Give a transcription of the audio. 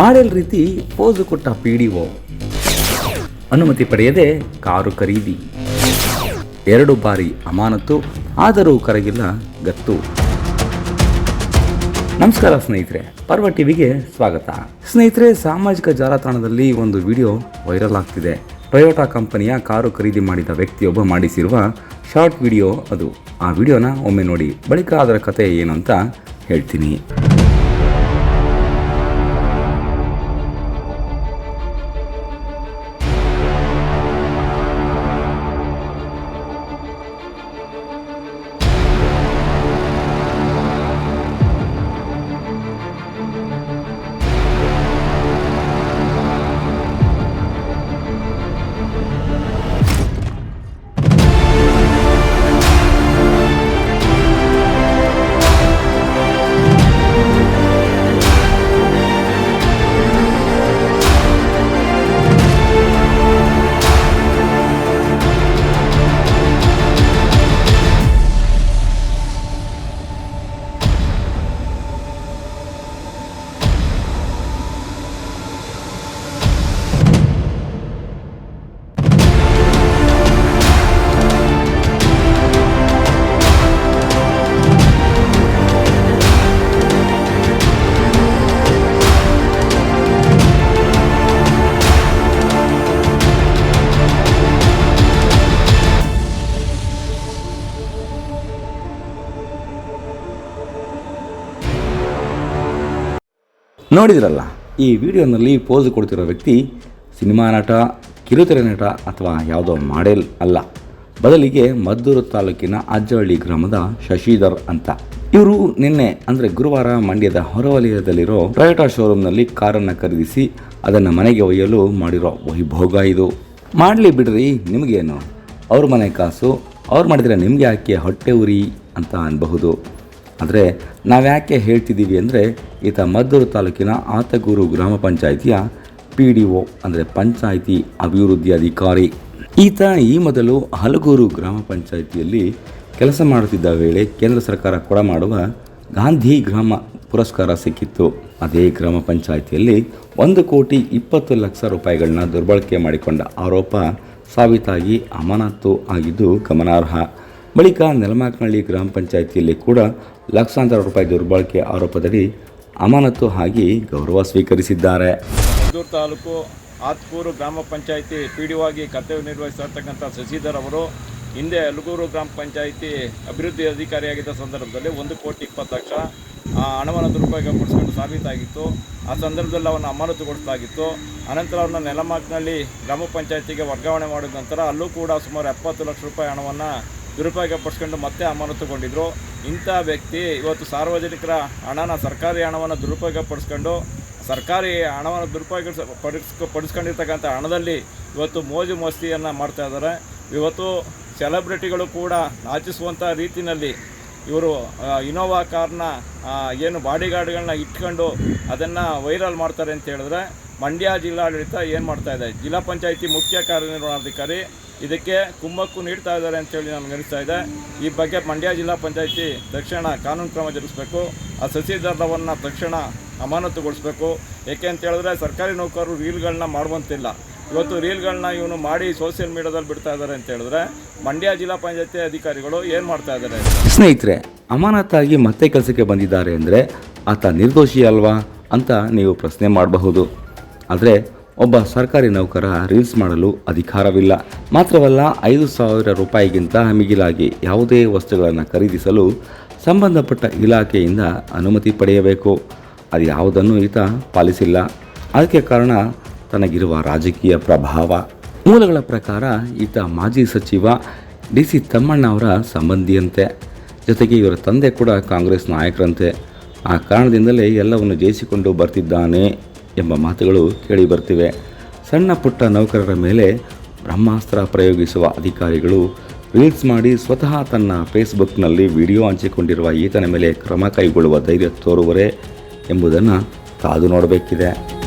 Model ರೀತಿ pose ಕೊಟ್ಟ P D O ಅನುಮತಿ ಪಡೆಯದೆ ಕಾರು ಖರೀದಿ. ಎರಡು ಬಾರಿ ಅಮಾನತು ಆದರೂ ಕರಗಿಲ್ಲ ಗತ್ತು. ನಮಸ್ಕಾರ ಸ್ನೇಹಿತರೆ, ಪರ್ವ ಟಿವಿಗೆ ಸ್ವಾಗತ. ಸ್ನೇಹಿತರೆ, ಸಾಮಾಜಿಕ ಜಾಲತಾಣದಲ್ಲಿ ಒಂದು ವಿಡಿಯೋ ವೈರಲ್ ಆಗ್ತಿದೆ. ಟೊಯೋಟಾ ಕಂಪನಿಯ ಕಾರು ಖರೀದಿ ಮಾಡಿದ ವ್ಯಕ್ತಿಯೊಬ್ಬ ಮಾಡಿಸಿರುವ ಶಾರ್ಟ್ ವಿಡಿಯೋ ಅದು. ಆ ವಿಡಿಯೋನ ಒಮ್ಮೆ ನೋಡಿ, ಬಳಿಕ ಅದರ ಕತೆ ಏನು ಅಂತ ಹೇಳ್ತೀನಿ. ನೋಡಿದ್ರಲ್ಲ? ಈ ವಿಡಿಯೋನಲ್ಲಿ ಪೋಸ್ ಕೊಡ್ತಿರೋ ವ್ಯಕ್ತಿ ಸಿನಿಮಾ ನಟ, ಕಿರುತೆರೆ ನಟ ಅಥವಾ ಯಾವುದೋ ಮಾಡೆಲ್ ಅಲ್ಲ. ಬದಲಿಗೆ ಮದ್ದೂರು ತಾಲೂಕಿನ ಅಜ್ಜಹಳ್ಳಿ ಗ್ರಾಮದ ಶಶಿಧರ್ ಅಂತ. ಇವರು ನಿನ್ನೆ ಅಂದರೆ ಗುರುವಾರ ಮಂಡ್ಯದ ಹೊರವಲಯದಲ್ಲಿರೋ ಟೊಯೋಟಾ ಶೋರೂಮ್ನಲ್ಲಿ ಕಾರನ್ನು ಖರೀದಿಸಿ ಅದನ್ನು ಮನೆಗೆ ಒಯ್ಯಲು ಮಾಡಿರೋ ವೈಭೋಗ ಇದು. ಮಾಡಲಿ ಬಿಡ್ರಿ, ನಿಮಗೇನು? ಅವ್ರ ಮನೆ ಕಾಸು, ಅವ್ರು ಮಾಡಿದರೆ ನಿಮಗೆ ಯಾಕೆ ಹೊಟ್ಟೆ ಉರಿ ಅಂತ ಅನ್ಬಹುದು. ಆದರೆ ನಾವ್ಯಾಕೆ ಹೇಳ್ತಿದ್ದೀವಿ ಅಂದರೆ ಈತ ಮದ್ದೂರು ತಾಲೂಕಿನ ಆತಗೂರು ಗ್ರಾಮ ಪಂಚಾಯಿತಿಯ ಪಿ ಡಿ ಒ ಅಂದರೆ ಪಂಚಾಯಿತಿ ಅಭಿವೃದ್ಧಿ ಅಧಿಕಾರಿ. ಈತ ಈ ಮೊದಲು ಹಲಗೂರು ಗ್ರಾಮ ಪಂಚಾಯಿತಿಯಲ್ಲಿ ಕೆಲಸ ಮಾಡುತ್ತಿದ್ದ ವೇಳೆ ಕೇಂದ್ರ ಸರ್ಕಾರ ಕೊಡ ಮಾಡುವ ಗಾಂಧಿ ಗ್ರಾಮ ಪುರಸ್ಕಾರ ಸಿಕ್ಕಿತ್ತು. ಅದೇ ಗ್ರಾಮ ಪಂಚಾಯಿತಿಯಲ್ಲಿ ಒಂದು ಕೋಟಿ ಇಪ್ಪತ್ತು ಲಕ್ಷ ರೂಪಾಯಿಗಳನ್ನ ದುರ್ಬಳಕೆ ಮಾಡಿಕೊಂಡ ಆರೋಪ ಸಾಬೀತಾಗಿ ಅಮಾನತು ಆಗಿದ್ದು ಗಮನಾರ್ಹ. ಬಳಿಕ ನೆಲಮಾಕನಹಳ್ಳಿ ಗ್ರಾಮ ಪಂಚಾಯಿತಿಯಲ್ಲಿ ಕೂಡ ಲಕ್ಷಾಂತರ ರೂಪಾಯಿ ದುರ್ಬಳಕೆ ಆರೋಪದಡಿ ಅಮಾನತು ಆಗಿ ಗೌರವ ಸ್ವೀಕರಿಸಿದ್ದಾರೆ. ತಾಲೂಕು ಆತ್ಕೂರು ಗ್ರಾಮ ಪಂಚಾಯಿತಿ ಪಿ ಆಗಿ ಕರ್ತವ್ಯ ನಿರ್ವಹಿಸಿರ್ತಕ್ಕಂಥ ಶಶಿಧರ್ ಅವರು ಹಿಂದೆ ಅಲಗೂರು ಗ್ರಾಮ ಪಂಚಾಯಿತಿ ಅಭಿವೃದ್ಧಿ ಅಧಿಕಾರಿಯಾಗಿದ್ದ ಸಂದರ್ಭದಲ್ಲಿ ಒಂದು ಕೋಟಿ ಇಪ್ಪತ್ತು ಲಕ್ಷ ಹಣವನ್ನು ದುರುಪಯೋಗ ಪಡಿಸ್ಕೊಂಡು ಸಾಬೀತಾಗಿತ್ತು. ಆ ಸಂದರ್ಭದಲ್ಲಿ ಅವನ್ನ ಅಮಾನತುಗೊಳಿಸಲಾಗಿತ್ತು. ಅನಂತರ ಅವ್ರನ್ನ ನೆಲಮಾಕ್ನಲ್ಲಿ ಗ್ರಾಮ ಪಂಚಾಯಿತಿಗೆ ವರ್ಗಾವಣೆ ಮಾಡಿದ ನಂತರ ಅಲ್ಲೂ ಕೂಡ ಸುಮಾರು ಎಪ್ಪತ್ತು ಲಕ್ಷ ರೂಪಾಯಿ ಹಣವನ್ನು ದುರುಪಯೋಗ ಪಡಿಸ್ಕೊಂಡು ಮತ್ತೆ ಅಮಾನತುಗೊಂಡಿದ್ರು. ಇಂಥ ವ್ಯಕ್ತಿ ಇವತ್ತು ಸಾರ್ವಜನಿಕರ ಹಣನ, ಸರ್ಕಾರಿ ಹಣವನ್ನು ದುರುಪಯೋಗ ಪಡಿಸ್ಕೊಂಡು ಸರ್ಕಾರಿ ಹಣವನ್ನು ದುರುಪಯೋಗ ಪಡಿಸ್ಕೊ ಪಡಿಸ್ಕೊಂಡಿರ್ತಕ್ಕಂಥ ಹಣದಲ್ಲಿ ಇವತ್ತು ಮೋಜು ಮಸ್ತಿಯನ್ನು ಮಾಡ್ತಾ ಇದ್ದಾರೆ. ಇವತ್ತು ಸೆಲೆಬ್ರಿಟಿಗಳು ಕೂಡ ನಾಚಿಸುವಂಥ ರೀತಿಯಲ್ಲಿ ಇವರು ಇನೋವಾ ಕಾರ್ನ ಏನು ಬಾಡಿಗಾರ್ಡ್ಗಳನ್ನ ಇಟ್ಕೊಂಡು ಅದನ್ನು ವೈರಲ್ ಮಾಡ್ತಾರೆ ಅಂತ ಹೇಳಿದ್ರೆ ಮಂಡ್ಯ ಜಿಲ್ಲಾಡಳಿತ ಏನು ಮಾಡ್ತಾ ಇದೆ? ಜಿಲ್ಲಾ ಪಂಚಾಯಿತಿ ಮುಖ್ಯ ಕಾರ್ಯನಿರ್ವಹಣಾಧಿಕಾರಿ ಇದಕ್ಕೆ ಕುಮ್ಮಕ್ಕು ನೀಡ್ತಾ ಇದ್ದಾರೆ ಅಂತೇಳಿ ನಮ್ಗೆ ಅನಿಸ್ತಾ ಇದೆ. ಈ ಬಗ್ಗೆ ಮಂಡ್ಯ ಜಿಲ್ಲಾ ಪಂಚಾಯಿತಿ ತಕ್ಷಣ ಕಾನೂನು ಕ್ರಮ ಜರುಗಿಸಬೇಕು. ಆ ಸಸಿದಾರವನ್ನು ತಕ್ಷಣ ಅಮಾನತುಗೊಳಿಸ್ಬೇಕು. ಏಕೆ ಅಂತ ಹೇಳಿದ್ರೆ ಸರ್ಕಾರಿ ನೌಕರರು ರೀಲ್ಗಳನ್ನ ಮಾಡುವಂತಿಲ್ಲ. ಇವತ್ತು ರೀಲ್ಗಳನ್ನ ಇವನು ಮಾಡಿ ಸೋಷಿಯಲ್ ಮೀಡಿಯಾದಲ್ಲಿ ಬಿಡ್ತಾ ಇದ್ದಾರೆ ಅಂತ ಹೇಳಿದ್ರೆ ಮಂಡ್ಯ ಜಿಲ್ಲಾ ಪಂಚಾಯತಿ ಅಧಿಕಾರಿಗಳು ಏನು ಮಾಡ್ತಾ ಇದ್ದಾರೆ? ಸ್ನೇಹಿತರೆ, ಅಮಾನತಾಗಿ ಮತ್ತೆ ಕೆಲಸಕ್ಕೆ ಬಂದಿದ್ದಾರೆ ಅಂದರೆ ಆತ ನಿರ್ದೋಷಿ ಅಲ್ವಾ ಅಂತ ನೀವು ಪ್ರಶ್ನೆ ಮಾಡಬಹುದು. ಆದರೆ ಒಬ್ಬ ಸರ್ಕಾರಿ ನೌಕರ ರೀಲ್ಸ್ ಮಾಡಲು ಅಧಿಕಾರವಿಲ್ಲ. ಮಾತ್ರವಲ್ಲ, ಐದು ಸಾವಿರ ರೂಪಾಯಿಗಿಂತ ಮಿಗಿಲಾಗಿ ಯಾವುದೇ ವಸ್ತುಗಳನ್ನು ಖರೀದಿಸಲು ಸಂಬಂಧಪಟ್ಟ ಇಲಾಖೆಯಿಂದ ಅನುಮತಿ ಪಡೆಯಬೇಕು. ಅದು ಯಾವುದನ್ನು ಈತ ಪಾಲಿಸಿಲ್ಲ. ಅದಕ್ಕೆ ಕಾರಣ ತನಗಿರುವ ರಾಜಕೀಯ ಪ್ರಭಾವ. ಮೂಲಗಳ ಪ್ರಕಾರ ಈತ ಮಾಜಿ ಸಚಿವ ಡಿ ಸಿ ತಮ್ಮಣ್ಣ ಅವರ ಸಂಬಂಧಿಯಂತೆ. ಜೊತೆಗೆ ಇವರ ತಂದೆ ಕೂಡ ಕಾಂಗ್ರೆಸ್ ನಾಯಕರಂತೆ. ಆ ಕಾರಣದಿಂದಲೇ ಎಲ್ಲವನ್ನು ಜಯಿಸಿಕೊಂಡು ಬರ್ತಿದ್ದಾನೆ. ಎಂಬ ಮಾತುಗಳು ಕೇಳಿ ಬರ್ತಿವೆ. ಸಣ್ಣ ಪುಟ್ಟ ನೌಕರರ ಮೇಲೆ ಬ್ರಹ್ಮಾಸ್ತ್ರ ಪ್ರಯೋಗಿಸುವ ಅಧಿಕಾರಿಗಳು ರೀಲ್ಸ್ ಮಾಡಿ ಸ್ವತಃ ತನ್ನ ಫೇಸ್ಬುಕ್ನಲ್ಲಿ ವಿಡಿಯೋ ಹಂಚಿಕೊಂಡಿರುವ ಈತನ ಮೇಲೆ ಕ್ರಮ ಕೈಗೊಳ್ಳುವ ಧೈರ್ಯ ತೋರುವರೇ ಎಂಬುದನ್ನು ಕಾದು ನೋಡಬೇಕಿದೆ.